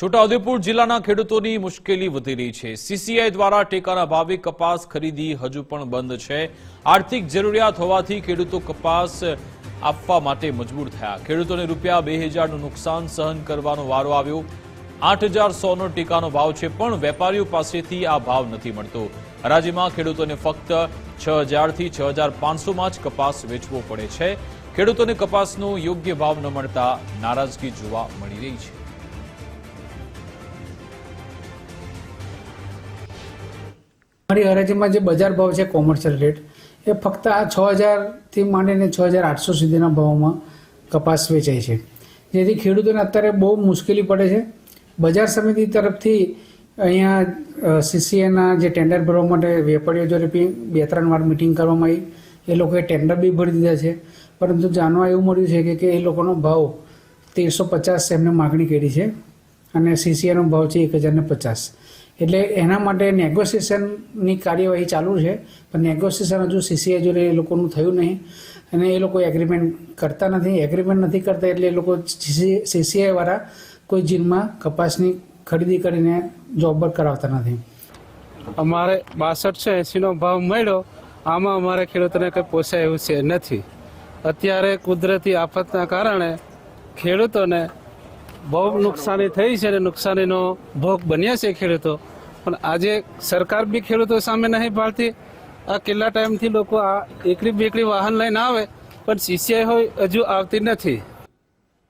છોટાઉદેપુર જિલ્લાના ખેડૂતોની મુશ્કેલી વધી રહી છે. સીસીઆઈ દ્વારા ટેકાના ભાવે કપાસ ખરીદી હજુ પણ બંધ છે. આર્થિક જરૂરિયાત હોવાથી ખેડૂતો કપાસ આપવા માટે મજબૂર થયા. ખેડૂતોને રૂપિયા બે હજારનું નુકસાન સહન કરવાનો વારો આવ્યો. આઠ હજાર સોનો ટેકાનો ભાવ છે, પણ વેપારીઓ પાસેથી આ ભાવ નથી મળતો. રાજ્યમાં ખેડૂતોને ફક્ત છ હજારથી છ હજાર પાંચસોમાં જ કપાસ વેચવો પડે છે. ખેડૂતોને કપાસનો યોગ્ય ભાવ ન મળતા નારાજગી જોવા મળી રહી છે. મારી હરાજીમાં જે બજાર ભાવ છે કોમર્શિયલ રેટ, એ ફક્ત આ છ હજારથી માંડીને છ હજાર આઠસો સુધીના ભાવમાં કપાસ વેચાય છે. જેથી ખેડૂતોને અત્યારે બહુ મુશ્કેલી પડે છે. બજાર સમિતિ તરફથી અહીંયા સીસીએના જે ટેન્ડર ભરવા માટે વેપારીઓ જોડે બે ત્રણ વાર મિટિંગ કરવામાં આવી. એ લોકોએ ટેન્ડર બી ભરી દીધા છે. પરંતુ જાણવા એવું મળ્યું છે કે એ લોકોનો ભાવ તેરસો પચાસ એમને માગણી કરી છે અને સીસીએનો ભાવ છે એક હજારને પચાસ. એટલે એના માટે નેગોશિએશનની કાર્યવાહી ચાલુ છે. પણ નેગોશિએશન હજુ સીસીઆઈ જોડે એ લોકોનું થયું નહીં. અને એ લોકો એગ્રીમેન્ટ કરતા નથી. એગ્રીમેન્ટ નથી કરતા એટલે એ લોકો સીસીઆઈ વાળા કોઈ જીનમાં કપાસની ખરીદી કરીને જોબ પર કરાવતા નથી. અમારે બાસઠસો એંસીનો ભાવ મળ્યો. આમાં અમારે ખેડૂતોને કંઈ પોસાય એવું છે નથી. અત્યારે કુદરતી આફતના કારણે ખેડૂતોને બહુ નુકસાની થઈ છે અને નુકસાનીનો ભોગ બન્યા છે ખેડૂતો. પણ આજે સરકાર બી ખેડૂતો સામે નહીં પાડતી આ કેટલા ટાઈમથી લોકો આ એકરી બેકરી વાહન લઈને આવે, પણ સીસીઆઈ હોય હજુ આવતી નથી.